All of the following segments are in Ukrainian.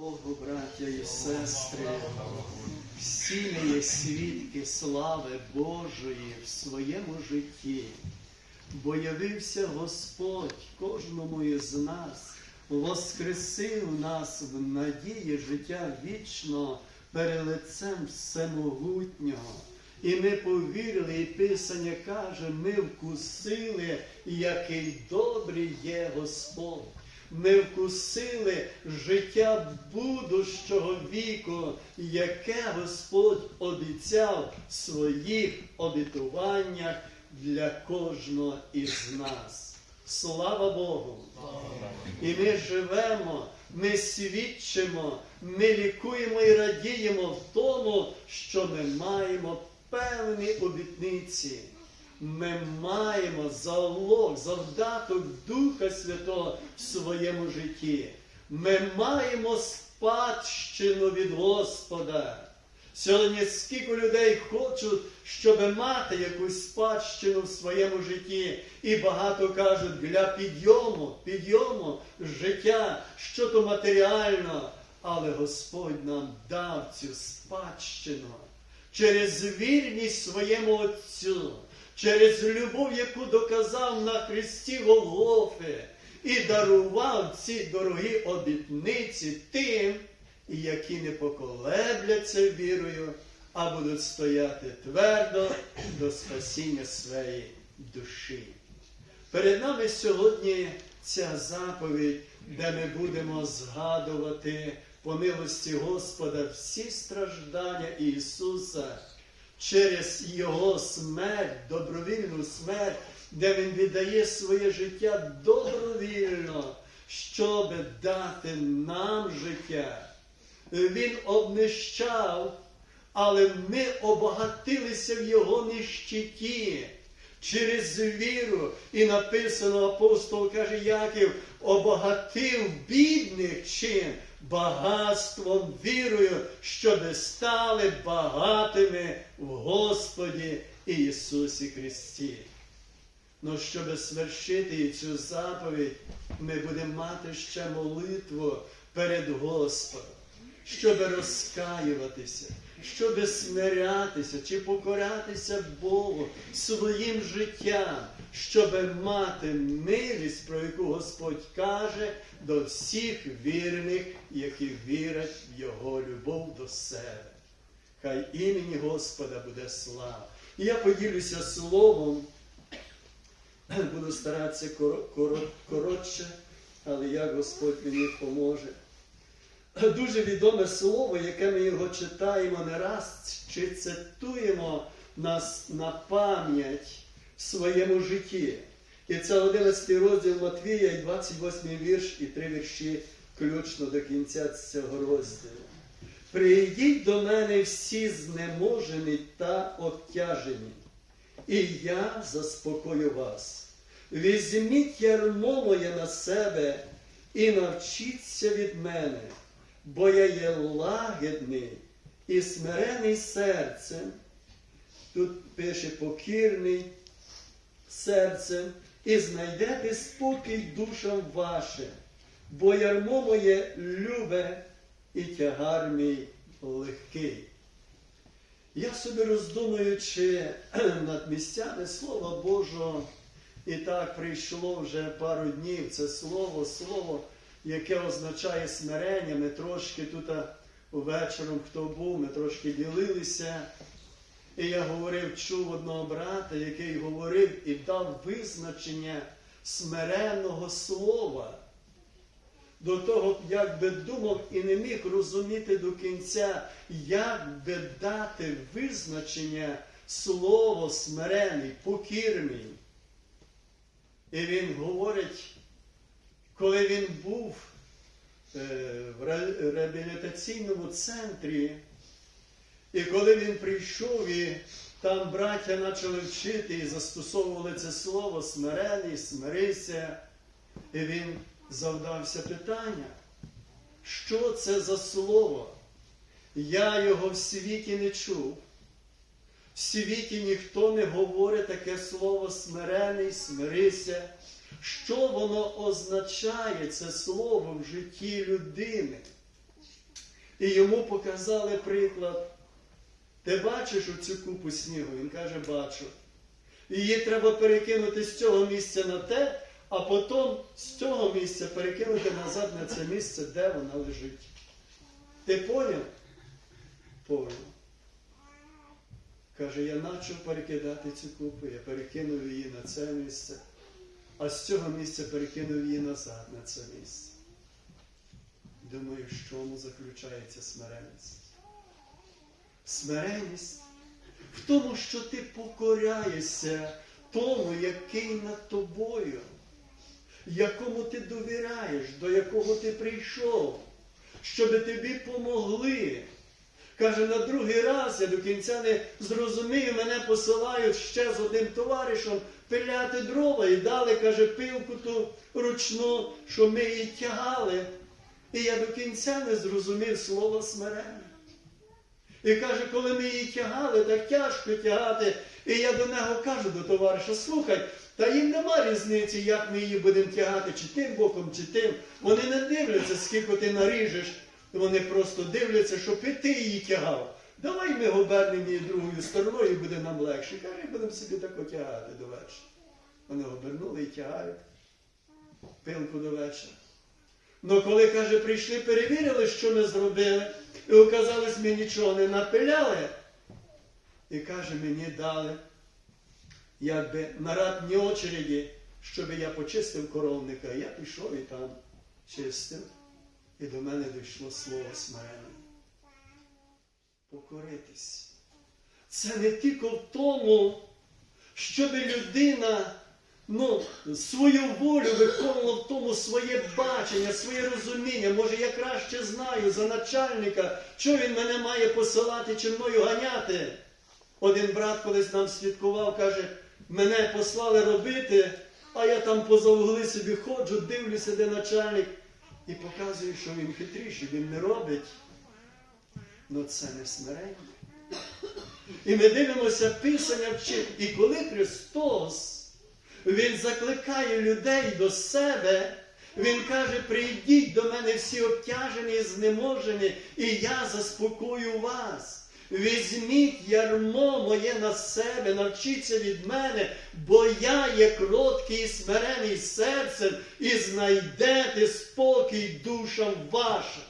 Богу, браття і сестри, всі ми є свідки слави Божої в своєму житті, бо явився Господь кожному із нас, воскресив нас в надії життя вічно перед лицем всемогутнього. І ми повірили, і Писання каже, ми вкусили, який добрий є Господь. Ми вкусили життя будущого віку, яке Господь обіцяв в своїх обітуваннях для кожного із нас. Слава Богу! І ми живемо, ми свідчимо, ми лікуємо і радіємо в тому, що ми маємо певні обітниці. Ми маємо залог, завдаток Духа Святого в своєму житті. Ми маємо спадщину від Господа. Сьогодні скільки людей хочуть, щоб мати якусь спадщину в своєму житті. І багато кажуть для підйому, підйому життя, що то матеріально. Але Господь нам дав цю спадщину через вірність своєму Отцю, через любов, яку доказав на Христі Голгофи, і дарував ці дорогі обітниці тим, які не поколебляться вірою, а будуть стояти твердо до спасіння своєї душі. Перед нами сьогодні ця заповідь, де ми будемо згадувати по милості Господа всі страждання Ісуса через Його смерть, добровільну смерть, де Він віддає своє життя добровільно, щоб дати нам життя. Він обнищав, але ми обогатилися в Його нищеті. Через віру, і написано апостол каже Яків, обогатив бідних чим багатством вірою, щоби стали багатими в Господі Ісусі Христі. Ну, щоб свершити цю заповідь, ми будемо мати ще молитву перед Господом, щоб розкаюватися, щоб смирятися чи покоратися Богу своїм життям, щоб мати милість, про яку Господь каже до всіх вірних, які вірять в Його любов до себе. Хай імені Господа буде слава. І я поділюся словом, буду старатися коро- коро- коротше, але як Господь мені поможе. Дуже відоме слово, яке ми його читаємо не раз, чи цитуємо нас на пам'ять своєму житті. І це 11 розділ Матвія, і 28 вірш, і три вірші ключно до кінця цього розділу. Прийдіть до мене всі знеможені та обтяжені, і я заспокою вас. Візьміть ярмо моє на себе і навчіться від мене, бо я є лагідний і смирений серцем. Тут пише покірний серцем, і знайдете спокій душам вашим, бо ярмо моє любе і тягар мій легкий. Я собі роздумуючи над місцями Слова Божого, і так прийшло вже пару днів це слово, слово, яке означає смирення. Ми трошки тут вечором, хто був, ми трошки ділилися. І я говорив, чув одного брата, який говорив і дав визначення смиренного слова. До того, як би думав і не міг розуміти до кінця, як би дати визначення слово смирений, покірний. І він говорить, коли він був е, в реабілітаційному центрі, і коли він прийшов, і там браття почали вчити і застосовували це слово смирений, смирися, і він завдався питання, що це за слово? Я його в світі не чув. В світі ніхто не говорить таке слово смирений, смирися. Що воно означає, це слово в житті людини? і йому показали приклад. Ти бачиш оцю купу снігу? Він каже, бачу. Її треба перекинути з цього місця на те, а потім з цього місця перекинути назад на це місце, де вона лежить. Ти поняв? Поняв. Каже, я почав перекидати цю купу, я перекинув її на це місце, а з цього місця перекинув її назад на це місце. Думаю, в чому заключається смиренність? Смиренність в тому, що ти покоряєшся тому, який над тобою, якому ти довіряєш, до якого ти прийшов, щоб тобі помогли. Каже, на другий раз я до кінця не зрозумію, мене посилають ще з одним товаришем пиляти дрова і дали, каже, пилку ту ручну, що ми її тягали. І я до кінця не зрозумів слова смирення. І каже, коли ми її тягали, так тяжко тягати. І я до нього кажу до товариша, слухай, та їм нема різниці, як ми її будемо тягати, чи тим боком, чи тим. Вони не дивляться, скільки ти наріжеш. Вони просто дивляться, щоб і ти її тягав. Давай ми обернемо її другою стороною, буде нам легше. Каже, будемо собі так отягати до вечора. Вони обернули і тягають пилку до вечора. Ну коли, каже, прийшли, перевірили, що ми зробили, і оказалось, ми нічого не напиляли. І каже, мені дали, якби на ратні очереді, щоб я почистив коровника. Я пішов і там чистив. І до мене дійшло слово смирення. Покоритись. Це не тільки в тому, щоб людина ну, свою волю виконувала в тому своє бачення, своє розуміння. Може, я краще знаю за начальника, що він мене має посилати чи мною ганяти. Один брат колись нам свідкував, каже, мене послали робити, а я там поза угли собі ходжу, дивлюся, де начальник, і показую, що він хитріший, він не робить. Ну це не смирення. І ми дивимося Писання вчить. І коли Христос Він закликає людей до себе, Він каже, прийдіть до мене всі обтяжені і знеможені, і я заспокою вас. Візьміть ярмо моє на себе, навчіться від мене, бо я є кроткий і смирений серцем, і знайдете спокій душам вашим.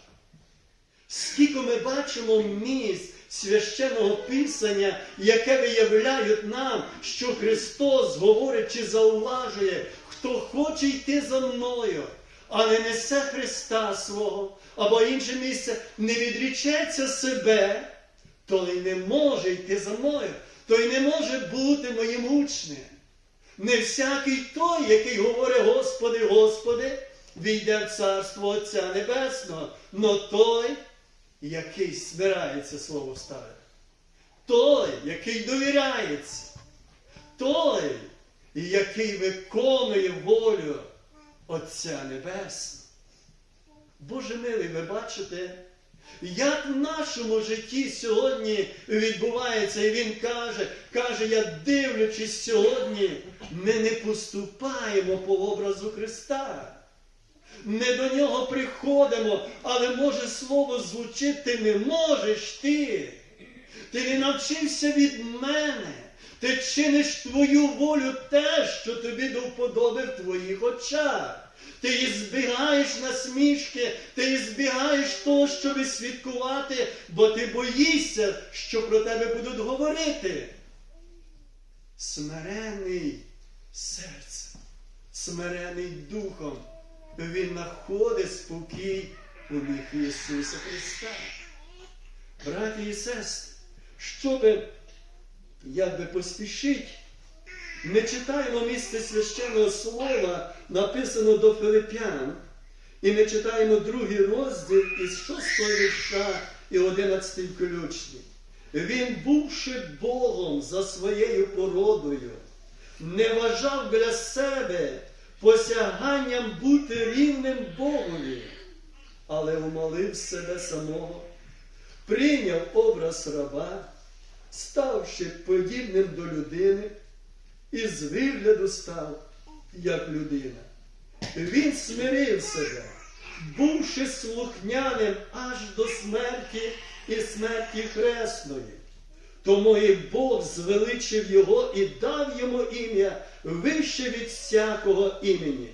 Скільки ми бачимо місць священного Писання, яке виявляють нам, що Христос говорить чи зауважує, хто хоче йти за мною, а не несе Христа свого, або інше місце не відрічеться себе, той не може йти за мною, той не може бути моїм учнем. Не всякий той, який говорить, Господи, Господи, війде в Царство Отця Небесного, но той, який смирається слово ставити. Той, який довіряється, той, який виконує волю Отця Небесного. Боже милий, ви бачите, як в нашому житті сьогодні відбувається, і він каже, каже, я дивлячись сьогодні, ми не поступаємо по образу Христа. Не до нього приходимо, але може слово звучить, ти не можеш ти. Ти не навчився від мене. Ти чиниш твою волю те, що тобі до вподоби в твоїх очах. Ти і збігаєш насмішки, ти і збігаєш того, щоб свідкувати, бо ти боїшся, що про тебе будуть говорити. Смирений серцем, смирений духом, він знаходить спокій у них Ісуса Христа. Браті і сестри, щоби якби поспішить, ми читаємо місце священного слова, написано до Филип'ян, і ми читаємо другий розділ із 6 вірша і 11 включні. Він, бувши Богом за своєю породою, не вважав для себе посяганням бути рівним Богові, але умолив себе самого, прийняв образ раба, ставши подібним до людини, і з вигляду став як людина. Він смирив себе, бувши слухняним аж до смерті і смерті хресної. Тому і Бог звеличив його і дав йому ім'я вище від всякого імені,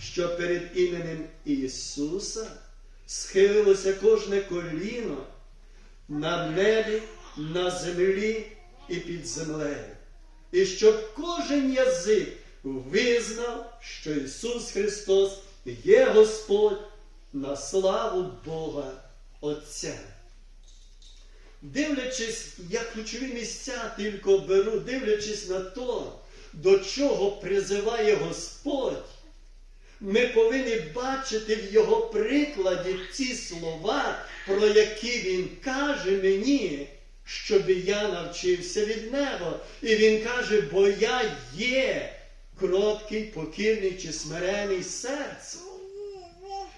що перед іменем Ісуса схилилося кожне коліно на небі, на землі і під землею. І щоб кожен язик визнав, що Ісус Христос є Господь на славу Бога Отця. Дивлячись, я ключові місця тільки беру, дивлячись на то, до чого призиває Господь, ми повинні бачити в його прикладі ці слова, про які він каже мені, щоб я навчився від нього. І він каже, бо я є кроткий, покірний чи смирений серцем.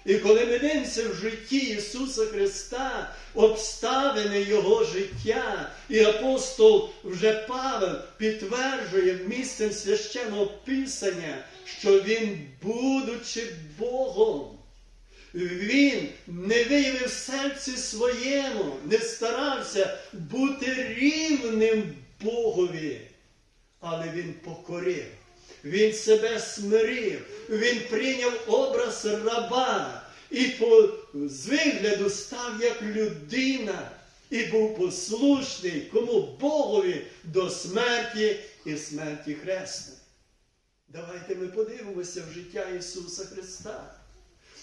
І коли ми дивимося в житті Ісуса Христа, обставини Його життя, і апостол вже Павел підтверджує місцем священного Писання, що Він, будучи Богом, він не виявив серці своєму, не старався бути рівним Богові, але він покорив. Він себе смирив, він прийняв образ раба і по з вигляду став як людина і був послушний кому Богові до смерті і смерті хресної. Давайте ми подивимося в життя Ісуса Христа.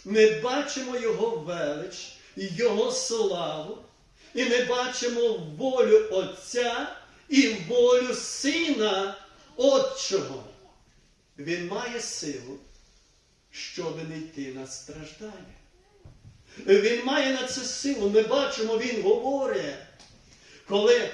Ми бачимо Його велич, Його славу, і ми бачимо волю Отця і волю Сина Отчого. Він має силу, щоб не йти на страждання. Він має на це силу. Ми бачимо, він говорить, коли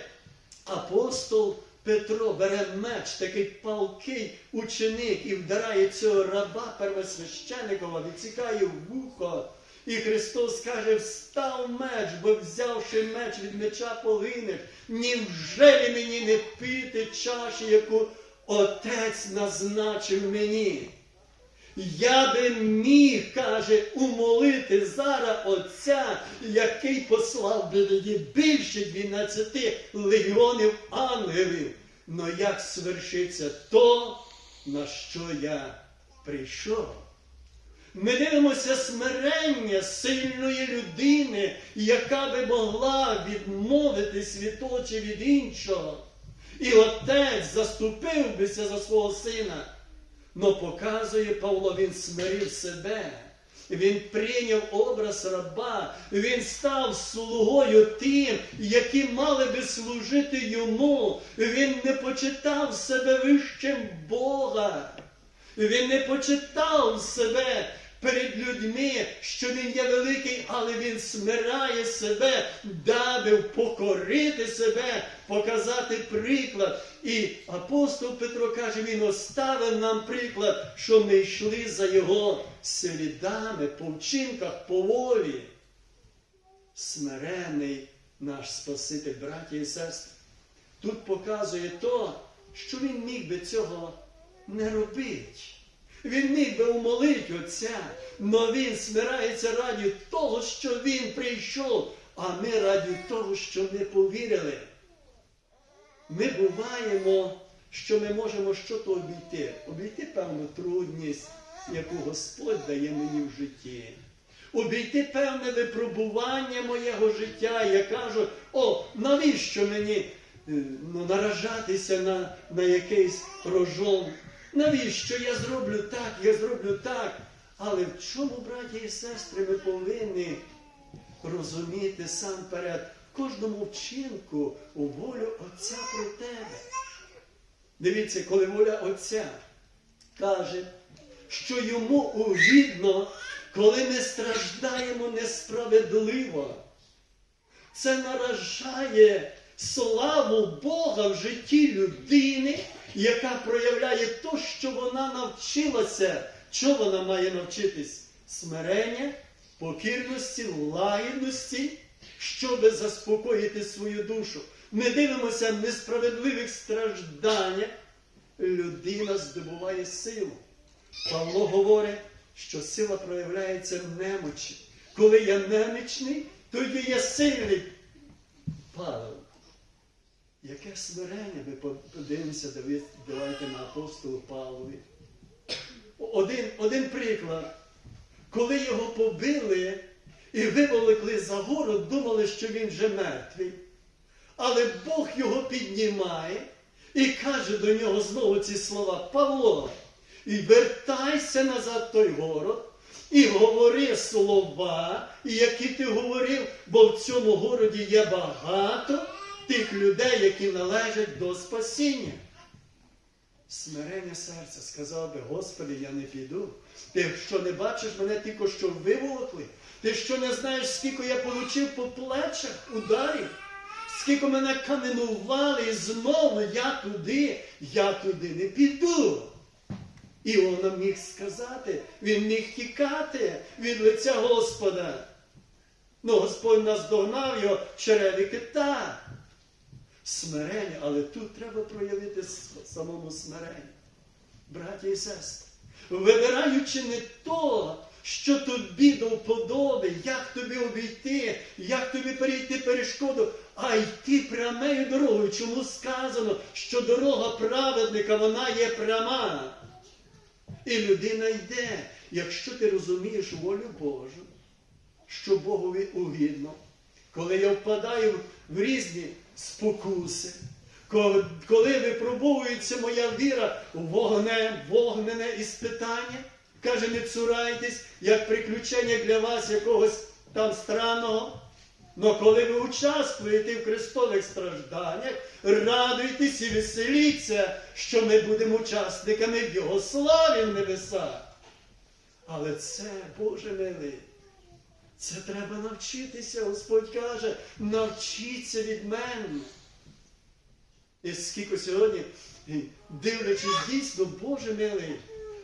апостол Петро бере меч, такий палкий ученик і вдарає цього раба первосвященикова, відсікає вухо. І Христос каже, встав меч, бо взявши меч від меча погинеш. Невже мені не пити чаші, яку Отець назначив мені? Я би міг, каже, умолити зараз Отця, який послав би мені більше 12 легіонів ангелів. Но як свершиться то, на що я прийшов? Ми дивимося смирення сильної людини, яка би могла відмовитись від того від іншого. І отець заступив бися за свого сина. Но показує Павло, він смирив себе. Він прийняв образ раба, він став слугою тим, які мали би служити йому. Він не почитав себе вищим Бога. Він не почитав себе перед людьми, що він є великий, але він смирає себе, даби покорити себе, показати приклад. І апостол Петро каже, він оставив нам приклад, що ми йшли за його слідами, по вчинках, по волі. Смирений наш Спаситель, браті і сестри. Тут показує то, що він міг би цього не робити. Він міг би умолити Отця, але він смирається раді того, що він прийшов, а ми раді того, що ми повірили. Ми буваємо, що ми можемо щось обійти, обійти певну трудність, яку Господь дає мені в житті. Обійти певне випробування моєго життя. Я кажу, о, навіщо мені е, ну, наражатися на, на якийсь рожон? Навіщо я зроблю так, я зроблю так? Але в чому, браті і сестри, ми повинні розуміти сам перед кожному вчинку у волю Отця про тебе. Дивіться, коли воля Отця каже, що йому угідно, коли ми страждаємо несправедливо, це наражає славу Бога в житті людини, яка проявляє то, що вона навчилася. Що вона має навчитись? Смирення, покірності, лагідності, щоб заспокоїти свою душу. Ми дивимося несправедливих стражданнях. Людина здобуває силу. Павло говорить, що сила проявляється в немочі. Коли я немічний, тоді я сильний. Павел. Яке смирення ми подивимося, давайте на апостолу Павлові. Один, один приклад. Коли його побили і виволокли за гору, думали, що він вже мертвий. Але Бог його піднімає і каже до нього знову ці слова: Павло, і вертайся назад в той город, і говори слова, які ти говорив, бо в цьому городі є багато тих людей, які належать до спасіння. Смирення серця сказав би, Господи, я не піду. Ти що не бачиш мене тільки що виволокли? Ти що не знаєш, скільки я получив по плечах ударів? Скільки мене каменували, і знову я туди, я туди не піду. Іона міг сказати, він міг тікати від лиця Господа. Ну, Господь нас догнав його череві кита. Смирення, але тут треба проявити самому смирення. Браті і сестри, вибираючи не то, що тобі до вподоби, як тобі обійти, як тобі перейти перешкоду, а йти прямою дорогою. Чому сказано, що дорога праведника, вона є пряма. І людина йде, якщо ти розумієш волю Божу, що Богові угідно, коли я впадаю в різні спокуси, коли, випробовується моя віра вогне, вогнене іспитання, каже, не цурайтесь, як приключення для вас якогось там странного. Но коли ви участвуєте в Христових стражданнях, радуйтесь і веселіться, що ми будемо учасниками в Його славі в небесах. Але це, Боже милий, це треба навчитися. Господь каже, навчіться від мене. І скільки сьогодні, дивлячись дійсно, Боже милий,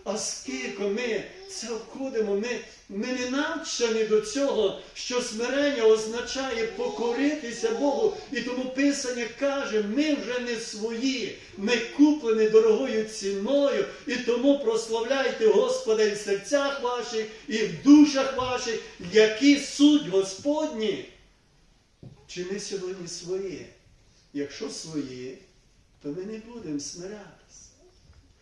а скільки ми це входимо, ми, ми не навчені до цього, що смирення означає покоритися Богу. І тому Писання каже, ми вже не свої, ми куплені дорогою ціною, і тому прославляйте Господа і в серцях ваших, і в душах ваших, які суть Господні. Чи ми сьогодні свої? Якщо свої, то ми не будемо смирятися.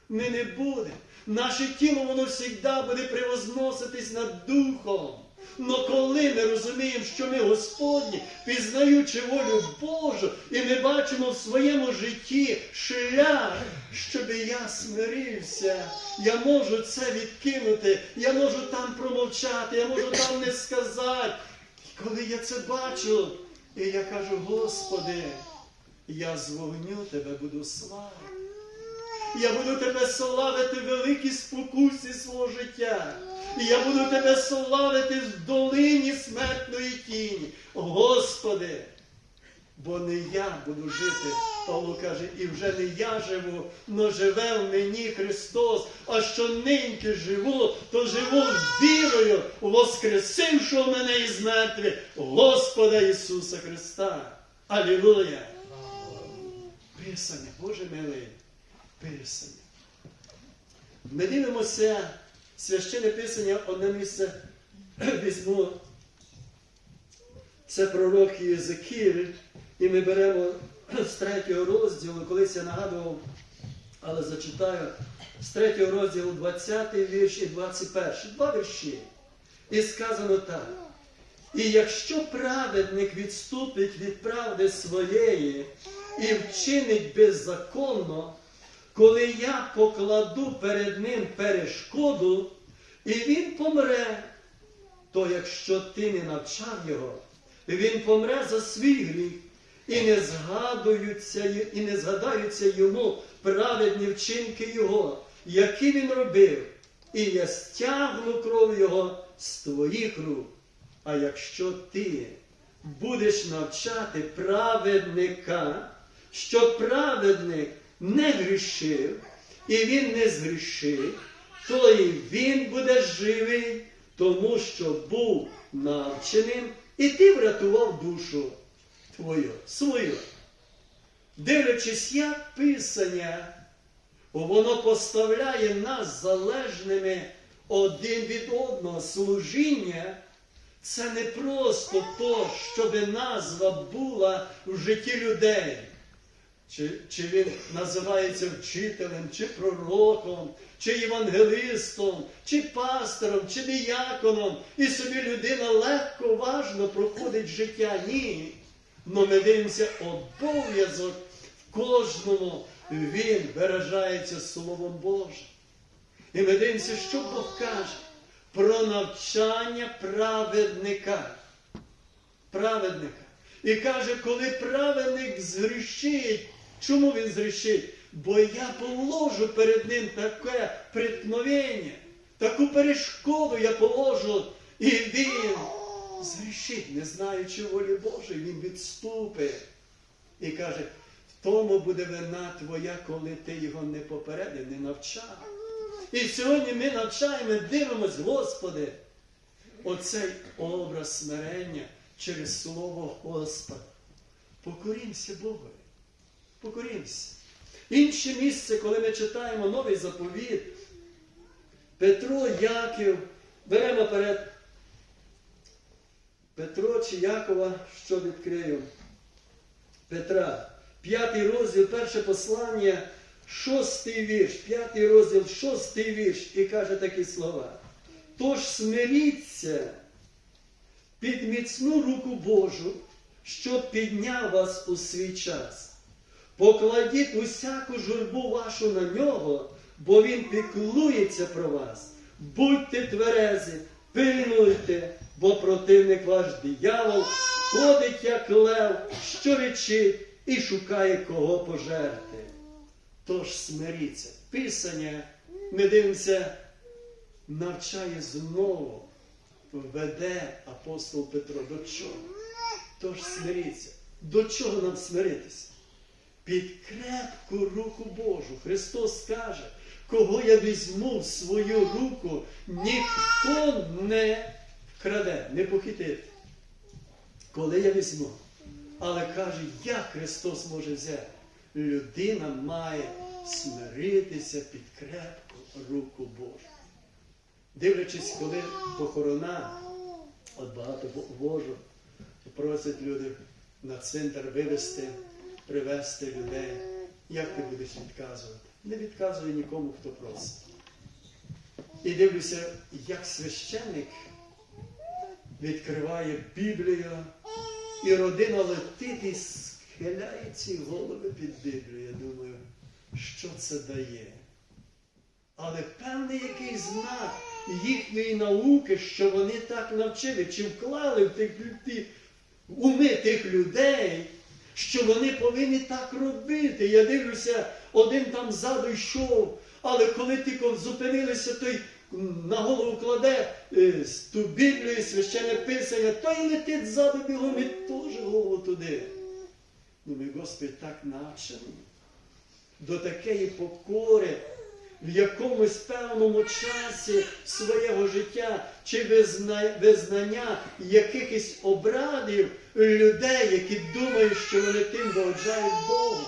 Ми не будемо. Наше тіло, воно завжди буде превозноситись над духом. Но коли ми розуміємо, що ми Господні, пізнаючи волю Божу, і ми бачимо в своєму житті шлях, щоб я смирився, я можу це відкинути, я можу там промовчати, я можу там не сказати. І коли я це бачу, і я кажу, Господи, я з вогню тебе буду славити. Я буду тебе славити в великій спокусі свого життя. І я буду тебе славити в долині смертної тіні. Господи, бо не я буду жити, Павло каже, і вже не я живу, но живе в мені Христос. А що ниньки живу, то живу вірою, воскресившого мене із мертвих, Господа Ісуса Христа. Алілуя! Писання, Боже милий, Писання. Ми дивимося священне Писання, одне місце візьму. Це пророк Єзекіль, і ми беремо з третього розділу, колись я нагадував, але зачитаю, з третього розділу 20 вірш і 21. Два вірші. І сказано так. І якщо праведник відступить від правди своєї і вчинить беззаконно, коли я покладу перед ним перешкоду, і він помре, то якщо ти не навчав його, він помре за свій гріх, і не згадуються, і не згадаються йому праведні вчинки його, які він робив, і я стягну кров його з твоїх рук. А якщо ти будеш навчати праведника, що праведник не грішив, і він не згрішив, то і він буде живий, тому що був навченим, і ти врятував душу твою, свою. Дивлячись, як Писання, воно поставляє нас залежними один від одного служіння. Це не просто то, щоб назва була в житті людей. Чи, чи він називається вчителем, чи пророком, чи євангелистом, чи пастором, чи дияконом, і собі людина легко, важно проходить життя. Ні. Но ми дивимося обов'язок в кожному, він виражається Словом Божим. І ми дивимося, що Бог каже про навчання праведника. Праведника. І каже, коли праведник згрішить, чому він згрішить? Бо я положу перед ним таке приткновення, таку перешкоду я положу, і він згрішить, не знаючи волі Божої, він відступить. І каже, в тому буде вина твоя, коли ти його не попередив, не навчав. І сьогодні ми навчаємо, дивимось, Господи, оцей образ смирення через Слово Господа. Покорімося Богові. Покорімося. Інше місце, коли ми читаємо новий заповіт, Петро, Яків, беремо перед Петро чи Якова, що відкрию? Петра, п'ятий розділ, перше послання, шостий вірш, п'ятий розділ, шостий вірш, і каже такі слова. Тож смиріться під міцну руку Божу, що підняв вас у свій час. Покладіть усяку журбу вашу на нього, бо він піклується про вас. Будьте тверезі, пильнуйте, бо противник ваш диявол ходить, як лев, що речить, і шукає кого пожерти. Тож смиріться. Писання, ми дивимося, навчає знову, веде апостол Петро. До чого? Тож смиріться. До чого нам смиритися? Під крепку руку Божу. Христос каже, кого я візьму в свою руку, ніхто не вкраде, не похитить. Коли я візьму. Але каже, як Христос може взяти? Людина має смиритися під крепку руку Божу. Дивлячись, коли похорона, от багато вожу, просять люди на цвинтар вивезти, привезти людей. Як ти будеш відказувати? Не відказує нікому, хто просить. І дивлюся, як священник відкриває Біблію, і родина летить і схиляє ці голови під Біблію. Я думаю, що це дає? Але певний який знак їхньої науки, що вони так навчили, чи вклали в тих ті уми тих людей, що вони повинні так робити. Я дивлюся, один там ззаду йшов, але коли тільки зупинилися, той на голову кладе е, ту Біблію, священне писання, той летить ззаду бігом і теж голову туди. Ну, ми, Господи, так навчені до такої покори в якомусь певному часі свого життя чи визнання якихось обрадів людей, які думають, що вони тим догоджають Богу.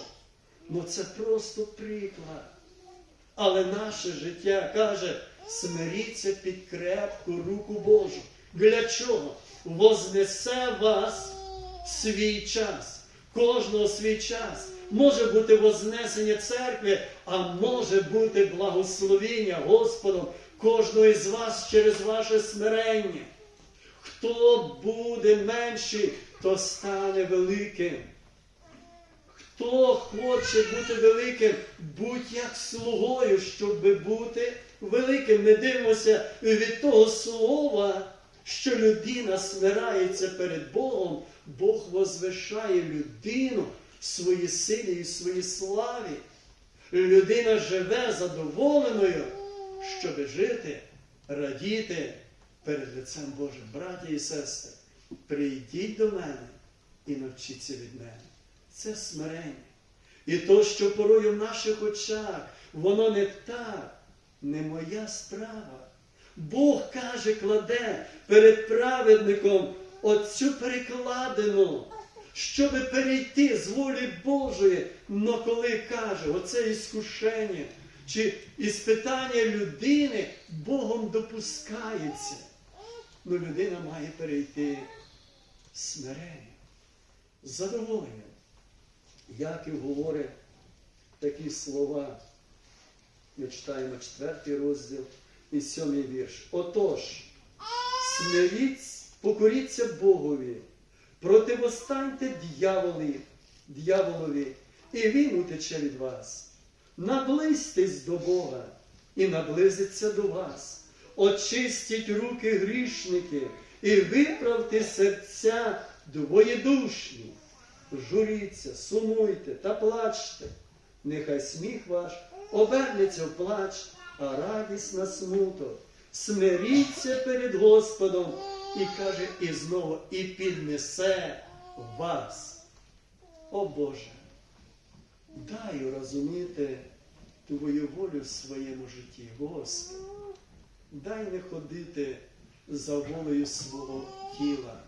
Ну це просто приклад. Але наше життя каже, смиріться під крепку руку Божу. Для чого? Вознесе вас свій час. Кожного свій час. Може бути вознесення церкви, а може бути благословіння Господом кожного із вас через ваше смирення. Хто буде менший, то стане великим. Хто хоче бути великим, будь як слугою, щоб бути великим. Ми дивимося від того слова, що людина смирається перед Богом, Бог возвишає людину своїй силі і своїй славі. Людина живе задоволеною, щоб жити, радіти перед лицем Божим. Браті і сестри, прийдіть до мене і навчіться від мене. Це смирення. І то, що порою в наших очах, воно не так, не моя справа. Бог каже, кладе перед праведником оцю перекладину, щоб перейти з волі Божої. Но коли каже, оце іскушення чи іспитання людини Богом допускається. Ну людина має перейти смирення, задоволення. Яків говорить такі слова. Ми читаємо четвертий розділ і сьомий вірш. Отож, смиріться, покоріться Богові, противостаньте дьяволі, дьяволові, і він утече від вас. Наблизьтесь до Бога і наблизиться до вас. Очистіть руки грішники і виправте серця двоєдушні. Журіться, сумуйте та плачте. Нехай сміх ваш обернеться в плач, а радість на смуток. Смиріться перед Господом і каже, і знову, і піднесе вас. О Боже, дай розуміти Твою волю в своєму житті, Господи. Дай не ходити за волею свого тіла.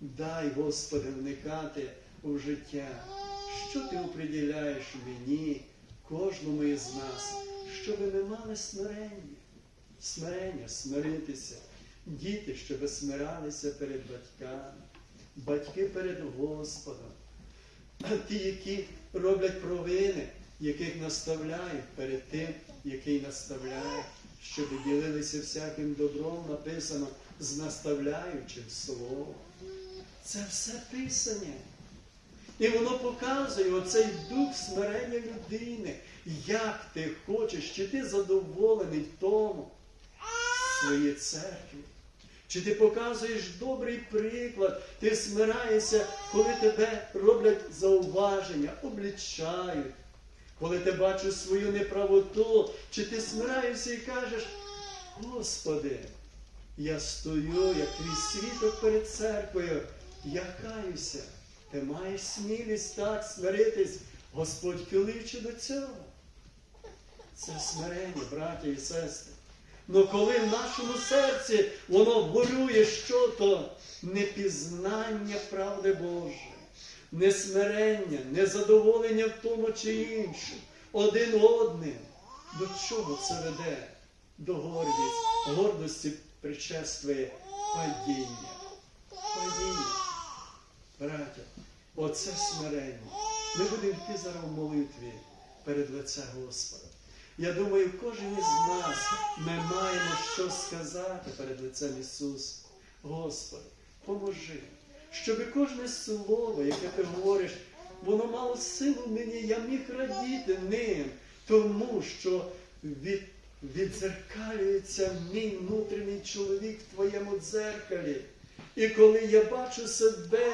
Дай, Господи, вникати в життя, що Ти оприділяєш мені, кожному із нас, щоб ми мали смирення, смирення, смиритися, діти, щоб смиралися перед батьками, батьки перед Господом, а ті, які роблять провини, яких наставляють перед тим, який наставляє, щоб ділилися всяким добром, написано з наставляючим словом. Це все писання. І воно показує оцей дух смирення людини. Як ти хочеш, чи ти задоволений тому своїй церкві? Чи ти показуєш добрий приклад, ти смираєшся, коли тебе роблять зауваження, облічають, коли ти бачиш свою неправоту, чи ти смираєшся і кажеш, Господи, я стою, як твій світок перед церквою, я каюся. Ти маєш смілість так смиритись, Господь кличе до цього. Це смирення, браті і сестри. Но коли в нашому серці воно горює що то непізнання правди Божої, несмирення, незадоволення в тому чи іншому, один одним, до чого це веде? До гордість. Гордості причествує падіння. Падіння. Браття, оце смирення. Ми будемо йти зараз в молитві перед лице Господа. Я думаю, кожен із нас ми маємо що сказати перед лицем Ісуса. Господи, поможи, щоб кожне слово, яке ти говориш, воно мало силу мені, я міг радіти ним, тому що від, відзеркалюється мій внутрішній чоловік в твоєму дзеркалі. І коли я бачу себе,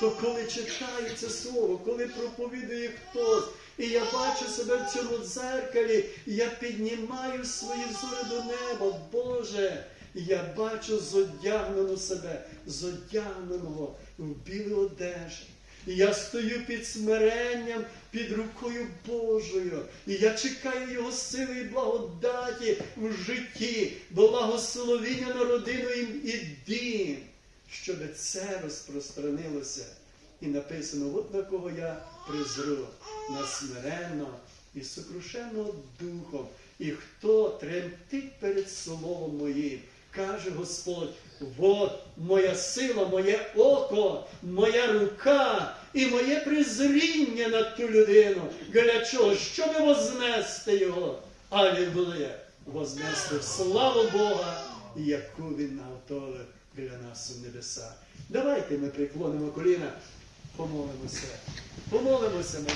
то коли читаю це слово, коли проповідує хтось, і я бачу себе в цьому дзеркалі, я піднімаю свої взори до неба, Боже, я бачу зодягнену себе, зодягненого в білій одежі. І я стою під смиренням, під рукою Божою. І я чекаю Його сили і благодаті в житті, благословіння на родину і дім, щоб це розпространилося. І написано, от на кого я призру, на смиренного і сокрушеного духом. І хто тремтить перед словом моїм, каже Господь, от моя сила, моє око, моя рука і моє презріння на ту людину. Для чого? Щоб вознести його. Алілуя! Вознести славу Бога, яку він наготовив біля нас у небесах. Давайте ми приклонимо коліна, помолимося. Помолимося. ми.